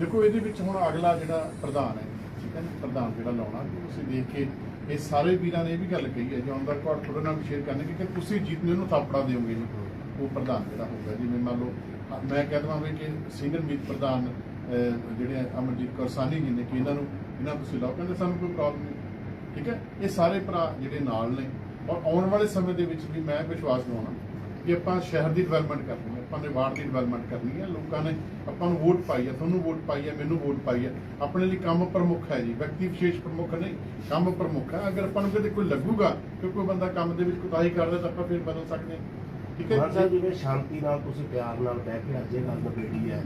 ਦੇਖੋ, ਇਹਦੇ ਵਿੱਚ ਹੁਣ ਅਗਲਾ ਜਿਹੜਾ ਪ੍ਰਧਾਨ ਹੈ, ਠੀਕ ਹੈ ਪ੍ਰਧਾਨ ਜਿਹੜਾ ਲਾਉਣਾ ਤੁਸੀਂ ਦੇਖ ਕੇ ਇਹ ਸਾਰੇ ਵੀਰਾਂ ਨੇ ਇਹ ਵੀ ਗੱਲ ਕਹੀ ਹੈ ਜੌਨ ਦਾ ਕੋਡ ਤੁਹਾਡੇ ਨਾਲ ਸ਼ੇਅਰ ਕਰਨਗੇ ਕਿ ਤੁਸੀਂ ਜਿੱਤਨੇ ਨੂੰ ਥਾਪੜਾ ਦਿਓਗੇ ਜੀ, ਉਹ ਪ੍ਰਧਾਨ ਜਿਹੜਾ ਹੋਊਗਾ ਜਿਵੇਂ ਮੰਨ ਲਓ ਮੈਂ ਕਹਿ ਦਵਾਂ ਵੀ ਕਿ ਸੀਨੀਅਰ ਮੀਤ ਪ੍ਰਧਾਨ ਜਿਹੜੇ ਅਮਰਜੀਤ ਕੌਰ ਸਾਨੀ ਜੀ ਨੇ, ਕਿ ਇਹਨਾਂ ਨੂੰ ਇਹਨਾਂ ਨੂੰ ਤੁਸੀਂ ਲਾਓ, ਕਹਿੰਦੇ ਸਾਨੂੰ ਕੋਈ ਪ੍ਰੋਬਲਮ ਨਹੀਂ, ਠੀਕ ਹੈ? ਇਹ ਸਾਰੇ ਭਰਾ ਜਿਹੜੇ ਨਾਲ ਨੇ, ਔਰ ਆਉਣ ਵਾਲੇ ਸਮੇਂ ਦੇ ਵਿੱਚ ਵੀ ਮੈਂ ਵਿਸ਼ਵਾਸ ਦਿਵਾਉਣਾ ਕਿ ਆਪਾਂ ਸ਼ਹਿਰ ਦੀ ਡਿਵੈਲਪਮੈਂਟ ਕਰਦੇ ਹੈ ਆਪਾਂ ਨੇ ਵਾਰਡ ਦੀ ਡਿਵੈਲਪਮੈਂਟ ਕਰਨੀ ਹੈ ਲੋਕਾਂ ਨੇ ਆਪਾਂ ਨੂੰ ਵੋਟ ਪਾਈ ਹੈ ਤੁਹਾਨੂੰ ਵੋਟ ਪਾਈ ਹੈ ਮੈਨੂੰ ਵੋਟ ਪਾਈ ਹੈ। ਆਪਣੇ ਲਈ ਕੰਮ ਪ੍ਰਮੁੱਖ ਹੈ ਜੀ ਵਿਅਕਤੀ ਵਿਸ਼ੇਸ਼ ਪ੍ਰਮੁੱਖ ਨਹੀਂ ਕੰਮ ਪ੍ਰਮੁੱਖ ਹੈ। ਅਗਰ ਆਪਾਂ ਨੂੰ ਕਿਤੇ ਕੋਈ ਲੱਗੂਗਾ ਕਿ ਕੋਈ ਬੰਦਾ ਕੰਮ ਦੇ ਵਿੱਚ ਕੁਤਾਹੀ ਕਰਦਾ ਤਾਂ ਆਪਾਂ ਫਿਰ ਬਦਲ ਸਕਦੇ ਹਾਂ। ਠੀਕ ਮਾਨ ਸਾਹਿਬ ਹੈ ਜਿਵੇਂ ਸ਼ਾਂਤੀ ਨਾਲ ਤੁਸੀਂ ਪਿਆਰ ਨਾਲ ਬਹਿ ਕੇ ਅੱਜ ਇਹ ਗੱਲ ਨਿਬੇੜੀ ਹੈ।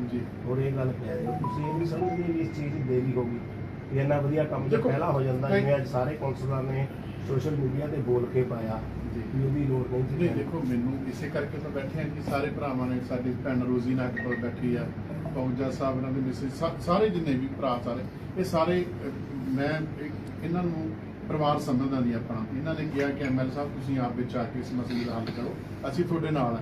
ਔਰ ਇਹ ਗੱਲ ਕਹਿ ਰਹੇ ਹੋ। ਤੁਸੀਂ ਇਹ ਵੀ ਸਮਝਦੇ ਵੀ ਇਸ ਚੀਜ਼ ਦੀ ਦੇਰੀ ਹੋ ਗਈ ਇਹ ਇੰਨਾ ਵਧੀਆ ਕੰਮ ਜੇ ਪਹਿਲਾਂ ਹੋ ਜਾਂਦਾ ਜਿਵੇਂ ਅੱਜ ਸਾਰੇ ਕੌਂਸਲਰ ਨੇ ਸੋਸ਼ਲ ਮੀਡੀਆ ਤੇ ਬੋਲ ਕੇ ਪਾਇਆ। ਵੀ ਉਹਦੀ ਲੋੜ ਨਹੀਂ ਸੀ ਨਹੀਂ ਦੇਖੋ ਮੈਨੂੰ ਇਸੇ ਕਰਕੇ ਤਾਂ ਬੈਠੇ ਹਾਂ ਕਿ ਸਾਰੇ ਭਰਾਵਾਂ ਨੇ ਸਾਡੀ ਭੈਣ ਰੋਜ਼ੀ ਨਾਗ ਕੋਲ ਬੈਠੀ ਆ ਪੌਜਾ ਸਾਹਿਬ ਇਹਨਾਂ ਦੇ ਮਿਸਿਸ ਸਾਰੇ ਜਿੰਨੇ ਵੀ ਭਰਾ ਸਾਰੇ ਇਹ ਸਾਰੇ ਮੈਂ ਇਹ- ਇਹਨਾਂ ਨੂੰ ਪਰਿਵਾਰ ਸਮਝਦਾ ਨਹੀਂ ਆਪਣਾ। ਇਹਨਾਂ ਨੇ ਕਿਹਾ ਕਿ ਐਮਐਲ ਸਾਹਿਬ ਤੁਸੀਂ ਆਪ ਵਿੱਚ ਆ ਕੇ ਇਸ ਮਸਲੇ ਦਾ ਹੱਲ ਕਰੋ ਅਸੀਂ ਤੁਹਾਡੇ ਨਾਲ ਹਾਂ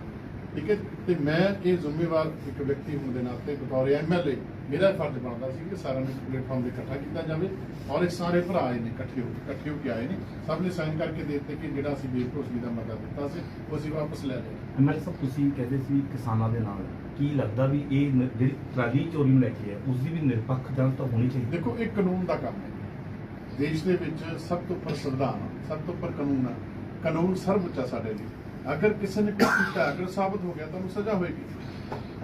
ਠੀਕ ਹੈ ਤੇ ਮੈਂ ਇਹ ਜ਼ਿੰਮੇਵਾਰ ਇੱਕ ਵਿਅਕਤੀ ਹੋਣ ਦੇ ਨਾਤੇ ਬਤੌਰ ਐਮਐਲਏ ਮੇਰਾ ਫਰਜ਼ ਬਣਦਾ ਸੀ ਕਿ ਸਾਰਿਆਂ ਨੂੰ ਪਲੇਟਫਾਰਮ ਤੇ ਇਕੱਠਾ ਕੀਤਾ ਜਾਵੇ ਔਰ ਇਹ ਸਾਰੇ ਭਰਾ ਆਏ ਨੇ ਇਕੱਠੇ ਹੋ ਇਕੱਠੇ ਹੋ ਕੇ ਆਏ ਨੇ। ਸਭ ਨੇ ਸਾਈਨ ਕਰਕੇ ਦੇ ਦਿੱਤੇ ਕਿ ਜਿਹੜਾ ਅਸੀਂ ਬੇਭਰੋਸਗੀ ਦਾ ਮਤਾ ਦਿੱਤਾ ਸੀ ਉਹ ਅਸੀਂ ਵਾਪਸ ਲੈ ਲਿਆ ਐਮਐਲ ਸਾਹਿਬ ਤੁਸੀਂ ਕਹਿੰਦੇ ਸੀ ਕਿਸਾਨਾਂ ਦੇ ਨਾਲ। ਕੀ ਲੱਗਦਾ ਵੀ ਇਹ ਨ- ਜਿਹੜੀ ਟਰਾਲੀ ਚੋਰੀ ਨੂੰ ਲੈ ਕੇ ਹੈ ਉਸ ਦੀ ਵੀ ਨਿਰਪੱਖ ਜਾਂਚ ਤਾਂ ਹੋਣੀ ਚਾਹੀਦੀ? ਦੇਖੋ ਇਹ ਕਾਨੂੰਨ ਦਾ ਕੰਮ ਹੈ। ਦੇਸ਼ ਦੇ ਵਿੱਚ ਸਭ ਤੋਂ ਉੱਪਰ ਸੰਵਿਧਾਨ ਆ, ਸਭ ਤੋਂ ਉੱਪਰ ਕਾਨੂੰਨ ਆ। ਕਾਨੂੰਨ ਸਰਵਉੱਚ ਆ ਸਾਡੇ ਲਈ। ਅਗਰ ਕਿਸੇ ਨੇ ਕੁਛ ਕੀਤਾ ਅਗਰ ਸਾਬਤ ਹੋ ਗਿਆ ਤਾਂ ਉਹਨੂੰ ਸਜ਼ਾ ਹੋਏਗੀ।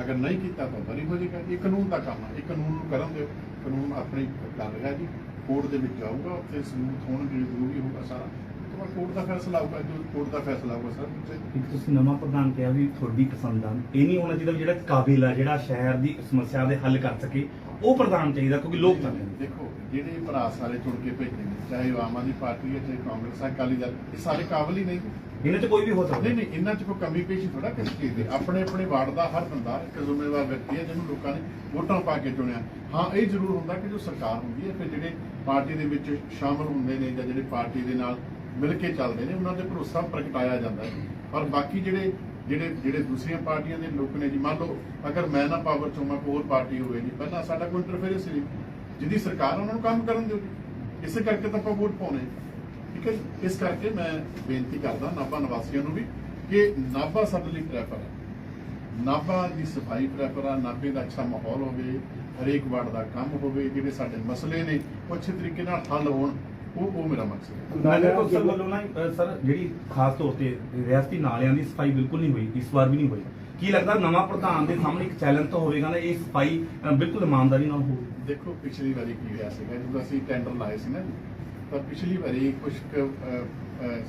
ਅਗਰ ਨਹੀਂ ਕੀਤਾ ਤਾਂ ਬਰੀ ਹੋ ਜਾਏਗਾ। ਇਹ ਕਾਨੂੰਨ ਦਾ ਕੰਮ ਹੈ ਇਹ ਕਾਨੂੰਨ ਨੂੰ ਕਰਨ ਦਿਓ। ਕਾਨੂੰਨ ਆਪਣੀ ਕਰ ਰਿਹਾ ਜੀ ਕੋਰਟ ਦੇ ਵਿੱਚ ਜਾਊਗਾ। ਉੱਥੇ ਸਬੂਤ ਹੋਣਗੇ ਜ਼ਰੂਰੀ ਹੋਊਗਾ ਸਾਰਾ। ਤੋਂ ਕੋਰਟ ਦਾ ਫੈਸਲਾ ਆਊਗਾ। ਜੋ ਕੋਰਟ ਦਾ ਫੈਸਲਾ ਆਊਗਾ ਸਰ ਤੁਸੀਂ ਨਵਾਂ ਪ੍ਰਧਾਨ ਕਿਹਾ ਵੀ ਤੁਹਾਡੀ ਕਿਸਾਨਦਾਨ ਇਹ ਨਹੀਂ ਹੋਣਾ ਚਾਹੀਦਾ ਜਿਹੜਾ ਕਾਬਿਲ ਆ ਜਿਹੜਾ ਸ਼ਹਿਰ ਦੀ ਸਮੱਸਿਆ ਦੇ ਹੱਲ ਕਰ ਸਕੇ। ਉਹ ਪ੍ਰਧਾਨ ਚਾਹੀਦਾ ਕਿਉਂਕਿ ਲੋਕ ਨੇ ਦੇਖੋ ਜਿਹੜੇ ਭਰਾ ਸਾਰੇ ਚੁਣ ਕੇ ਭੇਜੇ ਨੇ ਚਾਹੇ ਆਮ ਆਦਮੀ ਪਾਰਟੀ ਹੈ ਚਾਹੇ ਕਾਂਗਰਸ ਹੈ ਅਕਾਲੀ ਦਲ ਇਹ ਸਾਰੇ ਕਾਬਲ ਹੀ ਨਹੀਂ। ਇਹਨਾਂ 'ਚ ਕੋਈ ਵੀ ਹੋ ਸਕਦਾ। ਨਹੀਂ ਨਹੀਂ, ਇਹਨਾਂ 'ਚ ਕੋਈ ਕਮੀ ਪੇਸ਼ੀ ਥੋੜਾ ਕਿਸ ਚੀਜ਼ ਦੀ। ਆਪਣੇ ਆਪਣੇ ਵਾਰਡ ਦਾ ਹਰ ਬੰਦਾ, ਇੱਕ ਜ਼ਿੰਮੇਵਾਰ ਵਿਅਕਤੀ ਹੈ ਜਿਹਨੂੰ ਲੋਕਾਂ ਨੇ ਵੋਟਾਂ ਪਾ ਕੇ ਚੁਣਿਆ। ਹਾਂ, ਇਹ ਜ਼ਰੂਰ ਹੁੰਦਾ ਕਿ ਜੋ ਸਰਕਾਰ ਹੁੰਦੀ ਹੈ, ਫਿਰ ਜਿਹੜੇ ਪਾਰਟੀ ਦੇ ਵਿੱਚ ਸ਼ਾਮਲ ਹੁੰਦੇ ਨੇ ਜਾਂ ਜਿਹੜੇ ਪਾਰਟੀ ਦੇ ਨਾਲ ਮਿਲ ਕੇ ਚੱਲਦੇ ਨੇ, ਉਹਨਾਂ ਤੇ ਭਰੋਸਾ ਪ੍ਰਗਟਾਇਆ ਜਾਂਦਾ ਹੈ। ਪਰ ਬਾਕੀ ਜਿਹੜੇ ਜਿਹੜੇ ਜਿਹੜੇ ਦੂਸਰੀਆਂ ਪਾਰਟੀਆਂ ਦੇ ਲੋਕ ਨੇ ਜੀ, ਮੰਨ ਲਓ, ਅਗਰ ਮੈਂ ਨਾ ਪਾਵਰ ਚੋਂ ਮੈਂ ਕੋਈ ਪਾਰਟੀ ਹੋਵੇ ਜੀ, ਪਹਿਲਾਂ ਸਾਡਾ ਕੋਈ ਇੰਟਰਫੇਰੈਂਸ ਨਹੀਂ। ਜਿਹਦੀ ਸਰਕਾਰ ਉਹਨਾਂ ਨੂੰ ਕੰਮ ਕਰਨ ਦਿਓ ਜੀ। ਇਸੇ ਕਰਕੇ ਤਾਂ ਆਪਾਂ ਵੋਟ ਪਾਉਣੇ ਠੀਕ ਹੈ ਜੀ? ਇਸ ਕਰਕੇ ਮੈਂ ਬੇਨਤੀ ਕਰਦਾ ਨਾਭਾ ਨਿਵਾਸੀਆਂ ਨੂੰ ਵੀ ਕਿ ਨਾਭਾ ਸਾਡੇ ਲਈ ਪ੍ਰੈਫਰ ਹੈ। ਨਾਭਾ ਦੀ ਸਫ਼ਾਈ ਪ੍ਰੈਫਰ ਆ ਨਾਭੇ ਦਾ ਅੱਛਾ ਮਾਹੌਲ ਹੋਵੇ ਹਰੇਕ ਵਾਰਡ ਦਾ ਕੰਮ ਹੋਵੇ ਜਿਹੜੇ ਸਾਡੇ ਮਸਲੇ ਨੇ ਉਹ ਅੱਛੇ ਤਰੀਕੇ ਨਾਲ ਹੱਲ ਹੋਣ ਉਹ ਉਹ ਮੇਰਾ ਮਕਸਦ ਹੈ। ਨਗਰ ਕੌਂਸਲ ਵੱਲੋਂ ਨਾ ਅ, ਸਰ ਜਿਹੜੀ ਖਾਸ ਤੌਰ ਤੇ ਰਿਆਸਤੀ ਨਾਲਿਆਂ ਦੀ ਸਫ਼ਾਈ ਬਿਲਕੁਲ ਨਹੀਂ ਹੋਈ ਇਸ ਵਾਰ ਵੀ ਨਹੀਂ ਹੋਈ। ਕੀ ਲੱਗਦਾ ਨਵਾਂ ਪ੍ਰਧਾਨ ਦੇ ਸਾਹਮਣੇ ਇੱਕ ਚੈਲੰਜ ਤਾਂ ਹੋਵੇਗਾ ਨਾ ਇਹ ਸਫ਼ਾਈ ਬਿਲਕੁਲ ਇਮਾਨਦਾਰੀ ਨਾਲ ਹੋਵੇ? ਦੇਖੋ ਪਿਛਲੀ ਵਾਰੀ ਕੀ ਹੋਇਆ ਸੀਗਾ ਜਦੋਂ ਅਸੀਂ ਟੈਂਡਰ ਲਾਏ ਸੀ ਨਾ ਜੀ, ਪਿਛਲੀ ਵਾਰੀ ਕੁਝ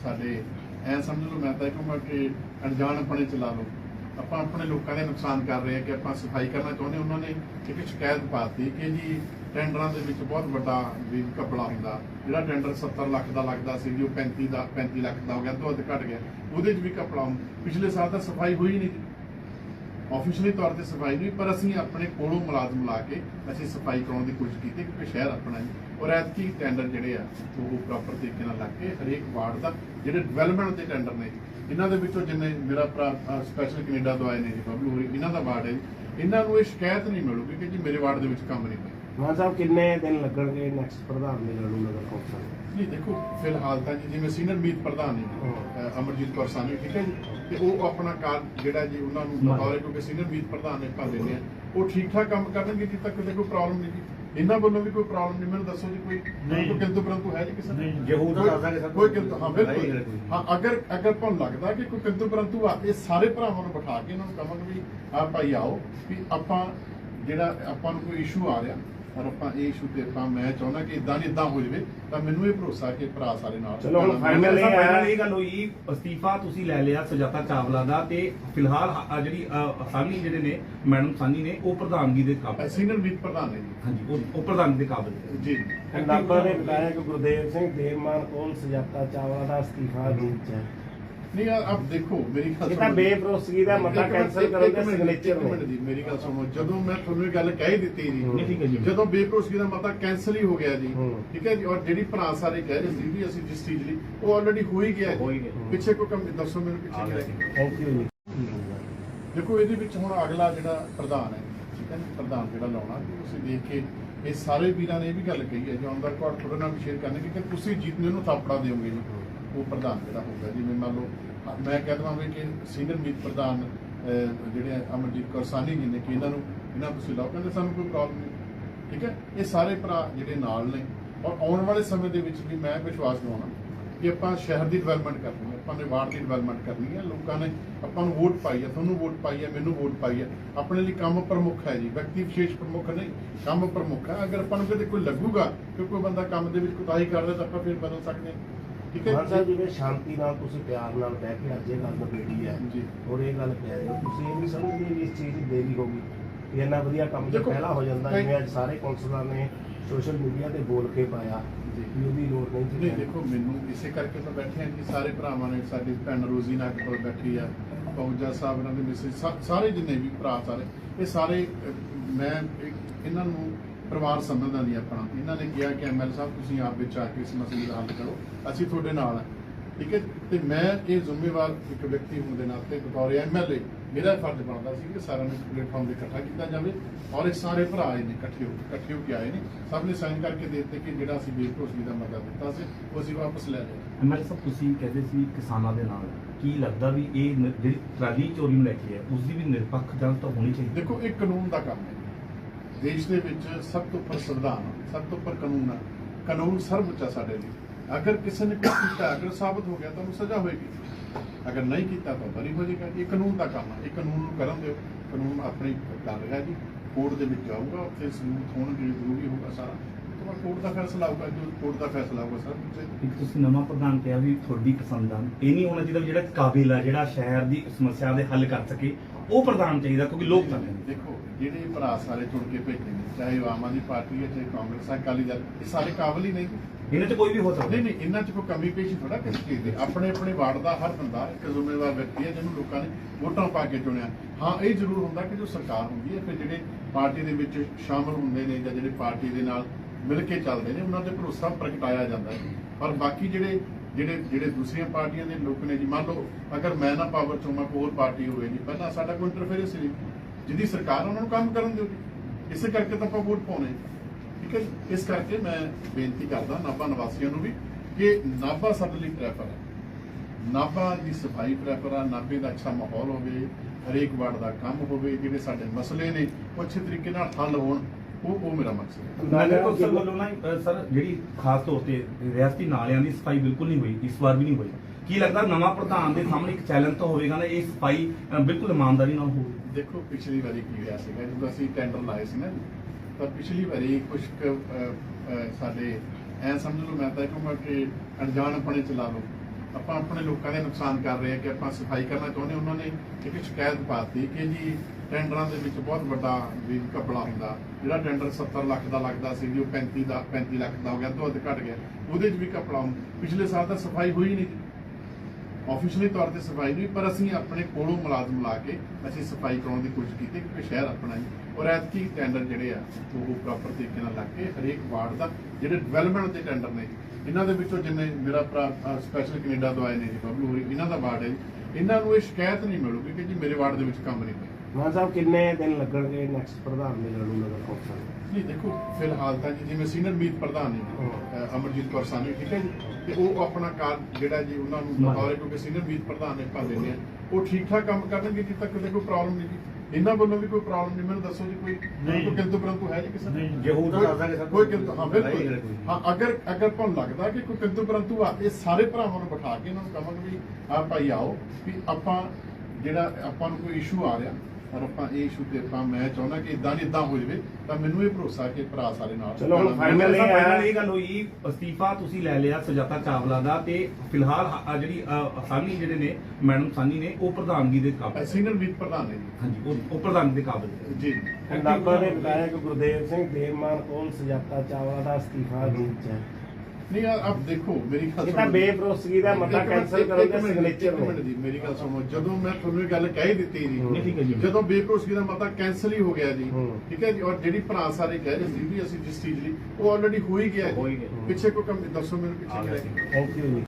ਸਾਡੇ ਐ ਸਮਝ ਲਓ ਮੈਂ ਤਾਂ ਕਹੂੰਗਾ ਕਿ ਅਣਜਾਣ ਆਪਣੇ ਚਲਾ ਲਓ। ਆਪਾਂ ਆਪਣੇ ਲੋਕਾਂ ਦੇ ਨੁਕਸਾਨ ਕਰ ਰਹੇ ਹਾਂ ਕਿ ਆਪਾਂ ਸਫ਼ਾਈ ਕਰਨਾ ਚਾਹੁੰਦੇ ਉਹਨਾਂ ਨੇ ਇੱਕ ਸ਼ਿਕਾਇਤ ਪਾਤੀ ਕਿ ਜੀ ਟੈਂਡਰਾਂ ਦੇ ਵਿੱਚ ਬਹੁਤ ਵੱਡਾ ਵੀ ਘਪਲਾ ਹੁੰਦਾ। ਜਿਹੜਾ ਟੈਂਡਰ 70 ਲੱਖ ਦਾ ਲੱਗਦਾ ਸੀ ਜੀ ਉਹ 35 ਦਾ 35 ਲੱਖ ਦਾ ਹੋ ਗਿਆ ਤੋਂ ਅੱਧ ਘਟ ਗਿਆ। ਉਹਦੇ 'ਚ ਵੀ ਘਪਲਾ ਹੁੰਦਾ। ਪਿਛਲੇ ਸਾਲ ਤਾਂ ਸਫ਼ਾਈ ਹੋਈ ਨਹੀਂ ਆਫੀਸ਼ੀਅਲੀ ਤੌਰ ਤੇ ਸਫ਼ਾਈ ਨਹੀਂ ਪਰ ਅਸੀਂ ਆਪਣੇ ਕੋਲੋਂ ਮੁਲਾਜ਼ਮ ਲਾ ਕੇ ਅਸੀਂ ਸਫ਼ਾਈ ਕਰਾਉਣ ਦੀ ਕੋਸ਼ਿਸ਼ ਕੀਤੀ ਕਿਉਂਕਿ ਸ਼ਹਿਰ ਆਪਣਾ ਔਰ ਐਤਕੀ ਟੈਂਡਰ ਜਿਹੜੇ ਆ ਉਹ ਪ੍ਰੋਪਰ ਤਰੀਕੇ ਨਾਲ ਲੱਗ ਕੇ ਹਰੇਕ ਵਾਰਡ ਦਾ ਜਿਹੜੇ ਡਿਵੈਲਪਮੈਂਟ ਦੇ ਟੈਂਡਰ ਨੇ ਇਹਨਾਂ ਦੇ ਵਿੱਚੋਂ ਜਿੰਨੇ ਮੇਰਾ ਸਪੈਸ਼ਲ ਕੈਨੇਡਾ ਤੋਂ ਆਏ ਨੇ ਜੀ ਬਬਲੂ ਹੋਰੀ ਇਹਨਾਂ ਦਾ ਵਾਰਡ ਹੈ। ਇਹਨਾਂ ਨੂੰ ਇਹ ਸ਼ਿਕਾਇਤ ਨਹੀਂ ਮਿਲੂਗੀ ਕਿ ਜੀ ਮੇਰੇ ਵਾਰਡ ਦੇ ਵਿੱਚ ਕੰਮ ਨਹੀਂ ਹੋਇਆ। ਮਾਨ ਸਾਹਿਬ ਕਿੰਨੇ ਦਿਨ ਲੱਗਣਗੇ ਨੈਕਸਟ ਪ੍ਰਧਾਨ ਦੇ ਲੜੂ ਨਗਰ ਕੌਂਸਲ? ਨਹੀਂ ਦੇਖੋ ਫਿਲਹਾਲ ਤਾਂ ਜੀ ਜਿਵੇਂ ਸੀਨੀਅਰ ਮੀਤ ਪ੍ਰਧਾਨ ਨੇ ਅਮਰਜੀਤ ਕੌਰ ਸਾਨੀ ਠੀਕ ਹੈ ਜੀ? ਤੇ ਉਹ ਆਪਣਾ ਕਾਰ ਜਿਹੜਾ ਜੀ ਉਹਨਾਂ ਨੂੰ ਬਤੌਰ ਕਿਉਂਕਿ ਸੀਨੀਅਰ ਮੀਤ ਪ੍ਰਧਾਨ ਨੇ ਭਰ ਦਿੰਦੇ ਆ। ਉਹ ਠੀਕ ਠਾਕ ਕੰਮ ਕਰਨਗੇ ਜਿੱਥੇ ਤੱਕ ਕੋਈ ਪ੍ਰੋਬਲਮ ਨਹੀਂ ਜੀ। ਇਹਨਾਂ ਵੱਲੋਂ ਵੀ ਕੋਈ ਪ੍ਰੋਬਲਮ ਨਹੀਂ ਮੈਨੂੰ ਦੱਸੋ ਜੀ ਕੋਈ ਕੋਈ ਕਿੰਤੂ ਪਰੰਤੂ ਹੈ ਜੀ ਕਿਸੇ ਨੂੰ? ਜੇ ਹੋਊ ਤਾਂ ਕੋਈ- ਦੱਸ ਦਾਂਗੇ ਸਰ। ਕੋਈ ਕਿੰਤੂ ਹਾਂ ਨਹੀਂ, ਬਿਲਕੁਲ ਨਹੀਂ। ਹਾਂ ਅਗਰ ਅਗਰ ਤੁਹਾਨੂੰ ਲੱਗਦਾ ਕਿ ਕੋਈ ਕਿੰਤੂ ਪਰੰਤੂ ਆ ਇਹ ਸਾਰੇ ਭਰਾਵਾਂ ਨੂੰ ਬਿਠਾ ਕੇ ਇਹਨਾਂ ਨੂੰ ਕਹਾਂਗੇ ਵੀ ਆ ਭਾਈ ਆਓ ਵੀ ਆਪਾਂ ਜਿਹੜਾ ਆਪਾਂ ਨੂੰ ਕੋਈ ਇਸ਼ੂ ਆ ਰਿਹਾ ਔਰ ਆਪਾਂ ਇਹ ਇਸ਼ੂ ਤੇ ਆਪਾਂ ਮੈਂ ਚਾਹੁੰਦਾ ਕਿ ਇਦਾਂ ਨਹੀਂ ਇਦਾਂ ਹੋ ਜਾਵੇ ਤਾਂ ਮੈਨੂੰ ਇਹ ਭਰੋਸਾ ਕਿ ਭਰਾ ਸਾਰੇ ਨਾਲ ਚਲੋ ਹੁਣ ਫਾਈਨਲ ਇਹ ਗੱਲ ਹੋਈ ਅਸਤੀਫਾ ਤੁਸੀਂ ਲੈ ਲਿਆ ਸੁਜਾਤਾ ਚਾਵਲਾ ਦਾ ਤੇ ਫਿਲਹਾਲ ਜਿਹੜੀ ਸਾਨੀ ਜਿਹੜੇ ਨੇ ਮੈਡਮ ਸਾਨੀ ਨੇ ਉਹ ਪ੍ਰਧਾਨਗੀ ਦੇ ਕਾਬਿਲ ਸੀਨੀਅਰ ਮੀਤ ਪ੍ਰਧਾਨ ਹੈ ਹਾਂਜੀ ਉਹ- ਉਹ ਪ੍ਰਧਾਨਗੀ ਦੇ ਕਾਬਿਲ। ਜੀ। ਨਾਭਾ ਦੇ ਵਿਧਾਇਕ ਗੁਰਦੇਵ ਸਿੰਘ ਦੇਵਮਾਨ ਕੋਲ ਸੁਜਾਤਾ ਚਾਵਲਾ ਦਾ ਅਸਤੀਫਾ ਨੀਚ ਹੈ। ਨਹੀਂ ਆ- ਆਪ ਦੇਖੋ ਮੇਰੀ ਗੱਲ ਇਹ ਤਾਂ ਸੁਣੋ। ਬੇਭਰੋਸਗੀ ਦਾ ਮਤਾ ਕੈਨਸਲ ਕਰਨ ਦੇ ਸਿਗਨੇਚਰ ਨੇ ਜੀ ਮੇਰੀ ਗੱਲ ਸੁਣੋ। ਜਦੋਂ ਮੈਂ ਤੁਹਾਨੂੰ ਇਹ ਗੱਲ ਕਹਿ ਦਿੱਤੀ ਜੀ। ਜਦੋਂ ਬੇਭਰੋਸਗੀ ਦਾ ਮਤਾ ਕੈਨਸਲ ਹੀ ਹੋ ਗਿਆ ਜੀ। ਠੀਕ ਹੈ ਜੀ? ਔਰ ਜਿਹੜੀ ਭਰਾ ਸਾਰੇ ਕਹਿ ਰਹੇ ਸੀ ਵੀ ਅਸੀਂ ਜਿਸ ਚੀਜ਼ ਲਈ ਉਹ ਆਲਰੇਡੀ ਹੋ ਹੀ ਗਿਆ ਜੀ। ਪਿੱਛੇ ਕੋਈ ਕੰਮ ਦੱਸੋ ਮੈਨੂੰ ਪਿੱਛੇ ਆ ਕੀ ਗਿਆ। ਰਹਿ ਗਿਆ ਥੈਂਕ ਯੂ ਜੀ। ਦੇਖੋ ਇਹਦੇ ਵਿੱਚ ਹੁਣ ਅਗਲਾ ਜਿਹੜਾ ਪ੍ਰਧਾਨ ਹੈ ਠੀਕ ਹੈ ਨਾ ਪ੍ਰਧਾਨ ਜਿਹੜਾ ਲਾਉਣਾ ਤੁਸੀਂ ਦੇਖ ਕੇ ਇਹ ਸਾਰੇ ਵੀਰਾਂ ਨੇ ਇਹ ਵੀ ਗੱਲ ਕਹੀ ਹੈ ਜੀ ਔਨ ਦਾ ਰਿਕਾਰਡ ਤੁਹਾਡੇ ਨਾਲ ਸ਼ੇਅਰ ਕਰਨਗੇ ਕਿ ਤੁਸੀਂ ਜਿੱਤਨੇ ਨੂੰ ਥਾਪੜਾ ਦਿਓਗੇ ਜੀ। ਉਹ ਪ੍ਰਧਾਨ ਜਿਹੜਾ ਹੋਊਗਾ ਜਿਵੇਂ ਮੰਨ ਲਓ ਮੈਂ ਕਹਿ ਦਵਾਂਗਾ ਕਿ ਸੀਨੀਅਰ ਮੀਤ ਪ੍ਰਧਾਨ ਜਿਹੜੇ ਆ ਅਮਰਜੀਤ ਕੌਰ ਸਾਨੀ ਜੀ ਨੇ ਕਿ ਇਹਨਾਂ ਨੂੰ, ਇਹਨਾਂ ਤੁਸੀਂ ਲਾਓ, ਕਹਿੰਦੇ ਸਾਨੂੰ ਕੋਈ ਪ੍ਰੋਬਲਮ ਨਹੀਂ। ਠੀਕ ਹੈ? ਇਹ ਸਾਰੇ ਭਰਾ ਜਿਹੜੇ ਨਾਲ ਨੇ, ਔਰ ਆਉਣ ਵਾਲੇ ਸਮੇਂ ਦੇ ਵਿੱਚ ਵੀ ਮੈਂ ਵਿਸ਼ਵਾਸ ਦਿਵਾਉਣਾ ਕਿ ਆਪਾਂ ਸ਼ਹਿਰ ਦੀ ਡਿਵੈਲਪਮੈਂਟ ਕਰਨੀ ਹੈ, ਆਪਾਂ ਨੇ ਵਾਰਡ ਦੀ ਡਿਵੈਲਪਮੈਂਟ ਕਰਨੀ ਹੈ, ਲੋਕਾਂ ਨੇ ਆਪਾਂ ਨੂੰ ਵੋਟ ਪਾਈ ਹੈ, ਤੁਹਾਨੂੰ ਵੋਟ ਪਾਈ ਹੈ, ਮੈਨੂੰ ਵੋਟ ਪਾਈ ਹੈ। ਆਪਣੇ ਲਈ ਕੰਮ ਪ੍ਰਮੁੱਖ ਹੈ ਜੀ, ਵਿਅਕਤੀ ਵਿਸ਼ੇਸ਼ ਪ੍ਰਮੁੱਖ ਨਹੀਂ, ਕੰਮ ਪ੍ਰਮੁੱਖ ਹੈ। ਅਗਰ ਆਪਾਂ ਨੂੰ ਕਿਤੇ ਕੋਈ ਲੱਗੂਗਾ ਕਿ ਕੋਈ ਬੰਦਾ ਕੰਮ ਦੇ ਵਿੱਚ ਕੁਤਾਹੀ ਕਰਦਾ ਤਾਂ ਆਪਾਂ ਫਿਰ ਬਦਲ ਸਕਦੇ ਹਾਂ। ਠੀਕ ਹੈ ਜਿਵੇਂ ਸ਼ਾਂਤੀ ਨਾਲ ਤੁਸੀਂ ਪਿਆਰ ਨਾਲ ਬਹਿ ਕੇ ਅੱਜ ਇਹ ਗੱਲ ਨਿਬੇੜੀ ਹੈ ਜੀ। ਔਰ ਇਹ ਗੱਲ ਕਹਿ ਰਹੇ ਹੋ ਤੁਸੀਂ ਇਹ ਨਹੀਂ ਸਮਝਦੇ ਵੀ ਇਸ ਚੀਜ਼ ਦੀ ਦੇਰੀ ਹੋ ਗਈ ਕਿ ਇੰਨਾ ਵਧੀਆ ਕੰਮ ਜੇ ਪਹਿਲਾਂ ਹੋ ਜਾਂਦਾ ਜਿਵੇਂ ਅੱਜ ਸਾਰੇ ਕੌਂਸਲਰਾਂ ਨੇ ਸੋਸ਼ਲ ਮੀਡੀਆ ਤੇ ਬੋਲ ਕੇ ਪਾਇਆ ਜੀ। ਵੀ ਉਹਦੀ ਲੋੜ ਨਹੀਂ ਸੀ ਦੇਖੋ ਮੈਨੂੰ ਇਸੇ ਕਰਕੇ ਤਾਂ ਬੈਠੇ ਹਾਂ ਕਿ ਸਾਰੇ ਭਰਾਵਾਂ ਨੇ ਸਾਡੀ ਭੈਣ ਰੋਜ਼ੀ ਨਾਗ ਕੋਲ ਬੈਠੀ ਆ ਪੌਜਾ ਸਾਹਿਬ ਇਹਨਾਂ ਦੇ ਮਿਸਿਸ ਸਾਰੇ ਜਿੰਨੇ ਵੀ ਭਰਾ ਸਾਰੇ ਇਹ ਸਾਰੇ ਮੈਂ ਇਹਨਾਂ ਨੂੰ ਪਰਿਵਾਰ ਸਮਝਦਾ ਨਹੀਂ ਆਪਣਾ। ਇਹਨਾਂ ਨੇ ਕਿਹਾ ਕਿ ਐਮਐਲ ਸਾਹਿਬ ਤੁਸੀਂ ਆਪ ਵਿੱਚ ਆ ਕੇ ਇਸ ਮਸਲੇ ਦਾ ਹੱਲ ਕਰੋ। ਅਸੀਂ ਤੁਹਾਡੇ ਨਾਲ ਹਾਂ। ਠੀਕ ਹੈ? ਤੇ ਮੈਂ ਇਹ ਜ਼ਿੰਮੇਵਾਰ ਇੱਕ ਵਿਅਕਤੀ ਹੋਣ ਦੇ ਨਾਤੇ ਬਤੌਰ ਐਮਐਲਏ ਮੇਰਾ ਫਰਜ਼ ਬਣਦਾ ਸੀ ਕਿ ਸਾਰਿਆਂ ਨੂੰ ਪਲੇਟਫਾਰਮ ਤੇ ਇਕੱਠਾ ਕੀਤਾ ਜਾਵੇ ਔਰ ਇਹ ਸਾਰੇ ਭਰਾ ਆਏ ਨੇ ਇਕੱਠੇ ਹੋ ਇਕੱਠੇ ਹੋ ਕੇ ਆਏ ਨੇ। ਸਭ ਨੇ ਸਾਈਨ ਕਰਕੇ ਦੇ ਦਿੱਤੇ ਕਿ ਜਿਹੜਾ ਅਸੀਂ ਬੇਭਰੋਸਗੀ ਦਾ ਮਤਾ ਦਿੱਤਾ ਸੀ ਉਹ ਅਸੀਂ ਵਾਪਸ ਲੈ ਲਿਆ ਐਮਐਲ ਸਾਹਿਬ ਤੁਸੀਂ ਕਹਿੰਦੇ ਸੀ ਕਿਸਾਨਾਂ ਦੇ ਨਾਲ। ਕੀ ਲੱਗਦਾ ਵੀ ਇਹ ਜਿਹੜੀ ਟਰਾਲੀ ਚੋਰੀ ਨੂੰ ਲੈ ਕੇ ਹੈ ਉਸ ਦੀ ਵੀ ਨਿਰਪੱਖ ਜਾਂਚ ਤਾਂ ਹੋਣੀ ਚਾਹੀਦੀ ਦੇਖੋ ਇਹ ਕਾਨੂੰਨ ਦਾ ਕੰਮ ਹੈ। ਦੇਸ਼ ਦੇ ਵਿੱਚ ਸਭ ਤੋਂ ਉੱਪਰ ਸੰਵਿਧਾਨ, ਸਭ ਤੋਂ ਉੱਪਰ ਕਾਨੂੰਨ ਆ। ਕਾਨੂੰਨ ਸਰਵਉੱਚ ਆ ਸਾਡੇ ਲਈ। ਅਗਰ ਕਿਸੇ ਨੇ ਕੁਝ ਕੀਤਾ, ਅਗਰ ਸਾਬਤ ਹੋ ਗਿਆ, ਤਾਂ ਉਹਨੂੰ ਸਜ਼ਾ ਹੋਏਗੀ। ਅਗਰ ਨਹੀਂ ਕੀਤਾ, ਤਾਂ ਬਰੀ ਹੋ ਜਾਏਗਾ। ਇਹ ਕਾਨੂੰਨ ਦਾ ਕੰਮ ਹੈ ਇਹ ਕਾਨੂੰਨ ਨੂੰ ਕਰਨ ਦਿਓ। ਕਾਨੂੰਨ ਆਪਣੀ ਕਰ ਰਿਹਾ ਜੀ। ਕੋਰਟ ਦੇ ਵਿੱਚ ਜਾਊਗਾ, ਉੱਥੇ ਸਬੂਤ ਹੋਣਗੇ ਜ਼ਰੂਰੀ ਹੋਊਗਾ ਸਾਰਾ। ਉਸ ਕੋਰਟ ਦਾ ਫੈਸਲਾ ਆਊਗਾ। ਜੋ ਕੋਰਟ ਦਾ ਫੈਸਲਾ ਆਊਗਾ ਸਰ ਇੱਕ ਤੁਸੀਂ ਨਵਾਂ ਪ੍ਰਧਾਨ ਕਿਹਾ ਵੀ ਤੁਹਾਡੀ ਪਸੰਦ ਆ। ਇਹ ਨਹੀਂ ਹੋਣਾ ਚਾਹੀਦਾ ਜਿਹੜਾ ਕਾਬਿਲ ਆ, ਜਿਹੜਾ ਸ਼ਹਿਰ ਦੀ ਸਮੱਸਿਆ ਦੇ ਹੱਲ ਕਰ ਸਕੇ। ਉਹ ਪ੍ਰਧਾਨ ਚਾਹੀਦਾ ਕਿਉਂਕਿ ਲੋਕ ਨੇ ਦੇਖੋ ਜਿਹੜੇ ਭਰਾ ਸਾਰੇ ਚੁਣ ਕੇ ਭੇਜੇ ਨੇ ਚਾਹੇ ਉਹ ਆਮ ਆਦਮੀ ਪਾਰਟੀ ਹੈ ਚਾਹੇ ਕਾਂਗਰਸ ਹੈ ਅਕਾਲੀ ਦਲ ਇਹ ਸਾਰੇ ਕਾਬਲ ਹੀ ਨਹੀਂ। ਇਹਨਾਂ 'ਚ ਕੋਈ ਵੀ ਹੋ ਸਕਦਾ। ਨਹੀਂ ਨਹੀਂ ਇਹਨਾਂ 'ਚ ਕੋਈ ਕਮੀ ਪੇਸ਼ੀ ਥੋੜਾ ਕਿਸੇ ਚੀਜ਼ ਦੇ। ਆਪਣੇ ਆਪਣੇ ਵਾਰਡ ਦਾ ਹਰ ਬੰਦਾ ਇੱਕ ਜ਼ਿੰਮੇਵਾਰ ਵਿਅਕਤੀ ਹੈ ਜਿਹਨੂੰ ਲੋਕਾਂ ਨੇ ਵੋਟਾਂ ਪਾ ਕੇ ਚੁਣਿਆ। ਹਾਂ ਇਹ ਜ਼ਰੂਰ ਹੁੰਦਾ ਕਿ ਜੋ ਸਰਕਾਰ ਹੁੰਦੀ ਹੈ ਫਿਰ ਜਿਹੜੇ ਪਾਰਟੀ ਦੇ ਵਿੱਚ ਸ਼ਾਮਲ ਹੁੰਦੇ ਨੇ ਜਾਂ ਜਿਹੜੇ ਪਾਰਟੀ ਦੇ ਨਾਲ ਮਿਲ ਕੇ ਚੱਲਦੇ ਨੇ ਉਹਨਾਂ ਤੇ ਭਰੋਸਾ ਪ੍ਰਗਟਾਇਆ ਜਾਂਦਾ ਹੈ। ਪਰ ਬਾਕੀ ਜਿਹੜੇ ਜਿਹੜੇ ਜਿਹੜੇ ਦੂਸਰੀਆਂ ਪਾਰਟੀਆਂ ਦੇ ਲੋਕ ਨੇ ਜੀ, ਮੰਨ ਲਓ, ਅਗਰ ਮੈਂ ਨਾ ਪਾਵਰ ਚੋਂ, ਮੈਂ ਹੋਰ ਪਾਰਟੀ ਹੋਵੇ ਜੀ, ਪਹਿਲਾਂ ਸਾਡਾ ਕੋਈ ਇੰਟਰਫੇਰੈਂਸ ਨਹੀਂ ਜਿਹਦੀ ਸਰਕਾਰ ਉਹਨਾਂ ਨੂੰ ਕੰਮ ਕਰਨ ਦਿਓ ਇਸੇ ਕਰਕੇ ਤਾਂ ਆਪਾਂ ਵੋਟ ਪਾਉਣੇ। ਠੀਕ ਹੈ ਇਸ ਕਰਕੇ ਮੈਂ ਬੇਨਤੀ ਕਰਦਾ ਨਾਭਾ ਨਿਵਾਸੀਆਂ ਨੂੰ ਵੀ ਕਿ ਨਾਭਾ ਸਾਡੇ ਲਈ ਪ੍ਰੈਫਰ ਹੈ। ਨਾਭਾ ਦੀ ਸਫ਼ਾਈ ਪ੍ਰੈਫਰ ਆ, ਨਾਭੇ ਦਾ ਅੱਛਾ ਮਾਹੌਲ ਹੋਵੇ, ਹਰੇਕ ਵਾਰਡ ਦਾ ਕੰਮ ਹੋਵੇ, ਜਿਹੜੇ ਸਾਡੇ ਮਸਲੇ ਨੇ, ਉਹ ਅੱਛੇ ਤਰੀਕੇ ਨਾਲ ਹੱਲ ਹੋਣ। ਉਹ ਉਹ ਮੇਰਾ ਮਕਸਦ ਹੈ। ਨਗਰ ਕੌਂਸਲ ਵੱਲੋਂ ਨਾ ਅ, ਸਰ ਜਿਹੜੀ ਖਾਸ ਤੌਰ ਤੇ ਰਿਆਸਤੀ ਨਾਲਿਆਂ ਦੀ ਸਫ਼ਾਈ ਬਿਲਕੁਲ ਨਹੀਂ ਹੋਈ ਇਸ ਵਾਰ ਵੀ ਨਹੀਂ ਹੋਈ। ਕੀ ਲੱਗਦਾ ਨਵਾਂ ਪ੍ਰਧਾਨ ਦੇ ਸਾਹਮਣੇ ਇੱਕ ਚੈਲੰਜ ਤਾਂ ਹੋਵੇਗਾ ਨਾ ਇਹ ਸਫ਼ਾਈ ਅ, ਬਿਲਕੁਲ ਇਮਾਨਦਾਰੀ ਨਾਲ ਹੋਵੇ? ਦੇਖੋ ਪਿਛਲੀ ਵਾਰੀ ਕੀ ਹੋਇਆ ਸੀਗਾ ਜਦੋਂ ਅਸੀਂ ਟੈਂਡਰ ਲਾਏ ਸੀ ਨਾ ਜੀ, ਤਾਂ ਪਿਛਲੀ ਵਾਰੀ ਕੁਝ ਕੁ, ਅਹ, ਅਹ, ਸਾਡੇ ਐ ਸਮਝ ਲਓ ਮੈਂ ਤਾਂ ਇਹ ਕਹੂੰਗਾ ਕਿ ਅਣਜਾਣਪਣੇ ਚ ਲਾ ਲਓ। ਆਪਾਂ ਆਪਣੇ ਲੋਕਾਂ ਦੇ ਨੁਕਸਾਨ ਕਰ ਰਹੇ ਹਾਂ ਕਿ ਆਪਾਂ ਸਫ਼ਾਈ ਕਰਨਾ ਚਾਹੁੰਦੇ ਉਹਨਾਂ ਨੇ ਇੱਕ ਸ਼ਿਕਾਇਤ ਪਾਤੀ ਕਿ ਜੀ ਟੈਂਡਰਾਂ ਦੇ ਵਿੱਚ ਬਹੁਤ ਵੱਡਾ ਵੀ ਘਪਲਾ ਹੁੰਦਾ। ਜਿਹੜਾ ਟੈਂਡਰ 70 ਲੱਖ ਦਾ ਲੱਗਦਾ ਸੀ ਜੀ ਉਹ 35 ਦਾ 35 ਲੱਖ ਦਾ ਹੋ ਗਿਆ ਤੋਂ ਘਟ ਗਿਆ। ਉਹਦੇ 'ਚ ਵੀ ਘਪਲਾ ਹੁੰਦਾ। ਪਿਛਲੇ ਸਾਲ ਤਾਂ ਸਫ਼ਾਈ ਹੋਈ ਨਹੀਂ ਜੀ ਆਫੀਸ਼ੀਅਲੀ ਤੌਰ ਤੇ ਸਫ਼ਾਈ ਨਹੀਂ ਪਰ ਅਸੀਂ ਆਪਣੇ ਕੋਲੋਂ ਮੁਲਾਜ਼ਮ ਲਾ ਕੇ ਅਸੀਂ ਸਫ਼ਾਈ ਕਰਾਉਣ ਦੀ ਕੋਸ਼ਿਸ਼ ਕੀਤੀ, ਕਿਉਂਕਿ ਸ਼ਹਿਰ ਆਪਣਾ ਹੈ। ਔਰ ਐਤਕੀ ਟੈਂਡਰ ਜਿਹੜੇ ਆ, ਉਹ ਪ੍ਰੋਪਰ ਤਰੀਕੇ ਨਾਲ ਲੱਗ ਕੇ ਹਰੇਕ ਵਾਰਡ ਦਾ ਜਿਹੜੇ ਡਿਵੈਲਪਮੈਂਟ ਦੇ ਟੈਂਡਰ ਨੇ, ਇਹਨਾਂ ਦੇ ਵਿੱਚੋਂ ਜਿੰਨੇ ਮੇਰਾ ਭਰਾ ਸਪੈਸ਼ਲ ਕੈਨੇਡਾ ਤੋਂ ਆਏ ਨੇ ਜੀ, ਬਬਲੂ ਹੋਰੀ, ਇਹਨਾਂ ਦਾ ਵਾਰਡ ਹੈ ਇਹਨਾਂ ਨੂੰ ਇਹ ਸ਼ਿਕਾਇਤ ਨਹੀਂ ਮਿਲੂਗੀ ਕਿ ਜੀ ਮੇਰੇ ਵਾਰਡ ਦੇ ਵਿੱਚ ਕੰਮ ਨਹੀਂ ਹੋਇਆ। ਮਾਨ ਸਾਹਿਬ ਕਿੰਨੇ ਦਿਨ ਲੱਗਣਗੇ ਨੈਕਸਟ ਪ੍ਰਧਾਨ ਮਿਲਣ ਨੂੰ ਨਗਰ ਕੌਂਸਲ ਨਹੀਂ ਦੇਖੋ ਫਿਲਹਾਲ ਤਾਂ ਜੀ ਜਿਵੇਂ ਸੀਨੀਅਰ ਮੀਤ ਪ੍ਰਧਾਨ ਨੇ ਜੀ, ਅਮਰਜੀਤ ਕੌਰ ਸਾਨੀ ਠੀਕ ਹੈ ਜੀ? ਤੇ ਉਹ ਆਪਣਾ ਕਾਰ ਜਿਹੜਾ ਜੀ ਉਹਨਾਂ ਨੂੰ ਬਤੌਰ ਕਿਉਂਕਿ ਸੀਨੀਅਰ ਮੀਤ ਪ੍ਰਧਾਨ ਨੇ ਪਾ ਦਿੰਦੇ ਆ। ਉਹ ਠੀਕ ਠਾਕ ਕੰਮ ਕਰਨਗੇ ਜਿੱਦ ਤੱਕ ਕੋਈ ਪ੍ਰੋਬਲਮ ਨਹੀਂ ਜੀ। ਇਹਨਾਂ ਵੱਲੋਂ ਵੀ ਕੋਈ ਪ੍ਰੋਬਲਮ ਨਹੀਂ ਮੈਨੂੰ ਦੱਸੋ ਜੀ ਕੋਈ ਕੋਈ ਕਿੰਤੂ ਪਰੰਤੂ ਹੈ ਜੀ ਕਿਸੇ ਦਾ? ਜੇ ਹੋਊ ਤਾਂ ਕੋਈ- ਦੱਸ ਦਾਂਗੇ ਸਰ। ਕੋਈ ਕਿੰਤੂ ਹਾਂ ਨਹੀਂ ਬਿਲਕੁਲ। ਹਾਂ ਅਗਰ ਅਗਰ ਤੁਹਾਨੂੰ ਲੱਗਦਾ ਕਿ ਕੋਈ ਕਿੰਤੂ ਪਰੰਤੂ ਆ ਇਹ ਸਾਰੇ ਭਰਾਵਾਂ ਨੂੰ ਬਿਠਾ ਕੇ ਇਹਨਾਂ ਨੂੰ ਕਹਾਂਗੇ ਵੀ ਆ ਭਾਈ ਆਓ ਵੀ ਆਪਾਂ ਜਿਹੜਾ ਆਪਾਂ ਨੂੰ ਕੋਈ ਇਸ਼ੂ ਆ ਰਿਹਾ ਔਰ ਆਪਾਂ ਇਹ ਇਸ਼ੂ ਤੇ ਆਪਾਂ ਮੈਂ ਚਾਹੁੰਦਾ ਕਿ ਇਦਾਂ ਨਹੀਂ ਇਦਾਂ ਹੋ ਜਾਵੇ ਤਾਂ ਮੈਨੂੰ ਇਹ ਭਰੋਸਾ ਕਿ ਭਰਾ ਸਾਰੇ ਨਾਲ ਚਲੋ ਹੁਣ ਨਾਲ- final ਇਹ ਫਾਈਨਲ ਇਹ ਗੱਲ ਹੋਈ ਅਸਤੀਫਾ ਤੁਸੀਂ ਲੈ ਲਿਆ ਸੁਜਾਤਾ ਚਾਵਲਾ ਦਾ ਤੇ ਫਿਲਹਾਲ ਆਹ ਜਿਹੜੀ ਅ, ਸਾਨੀ ਜਿਹੜੇ ਨੇ ਮੈਡਮ ਸਾਨੀ ਨੇ ਉਹ ਪ੍ਰਧਾਨਗੀ ਦੇ ਕਾਬਿਲ ਸੀਨੀਅਰ ਮੀਤ ਪ੍ਰਧਾਨ ਨੇ ਹਾਂਜੀ ਉਹ- ਉਹ ਪ੍ਰਧਾਨਗੀ ਦੇ ਕਾਬਿਲ। ਜੀ। ਨਾਭਾ ਦੇ ਵਿਧਾਇਕ ਗੁਰਦੇਵ ਸਿੰਘ ਦੇਵਮਾਨ ਕੋਲ ਸੁਜਾਤਾ ਚਾਵਲਾ ਦਾ ਅਸਤੀਫਾ ਨੀਚ ਹੈ। ਨਹੀਂ ਆਪ ਦੇਖੋ ਮੇਰੀ ਗੱਲ ਇਹ ਤਾਂ। ਬੇਭਰੋਸਗੀ ਦਾ ਮਤਾ ਇੱਕ ਮਿੰਟ, cancel ਇੱਕ- ਕਰੋ ਇੱਕ ਜਾਂ ਮੇਰੀ ਗੱਲ ਸੁਣੋ ਜਦੋਂ ਮੈਂ ਤੁਹਾਨੂੰ ਇਹ ਗੱਲ ਕਹਿ ਹੀ ਦਿੱਤੀ ਹੈ ਜੀ। ਜਦੋਂ ਬੇਭਰੋਸਗੀ ਦਾ ਮਤਾ ਕੈਨਸਲ ਹੀ ਹੋ ਗਿਆ ਜੀ ਹੂੰ। ਠੀਕ ਹੈ ਜੀ ਔਰ ਜਿਹੜੀ ਭਰਾ ਸਾਰੇ ਕਹਿ ਰਹੇ ਸੀ ਵੀ ਅਸੀਂ ਜਿਸ ਚੀਜ਼ ਲਈ ਉਹ ਆਲਰੇਡੀ ਹੋ ਹੀ ਗਿਆ ਹੋ ਹੀ ਜੀ। ਪਿੱਛੇ ਕੋਈ ਕੰਮ ਦੱਸੋ ਮੈਨੂੰ ਪਿੱਛੇ ਕੀ ਰਹਿ ਗਿਆ ਯੂ ਜੀ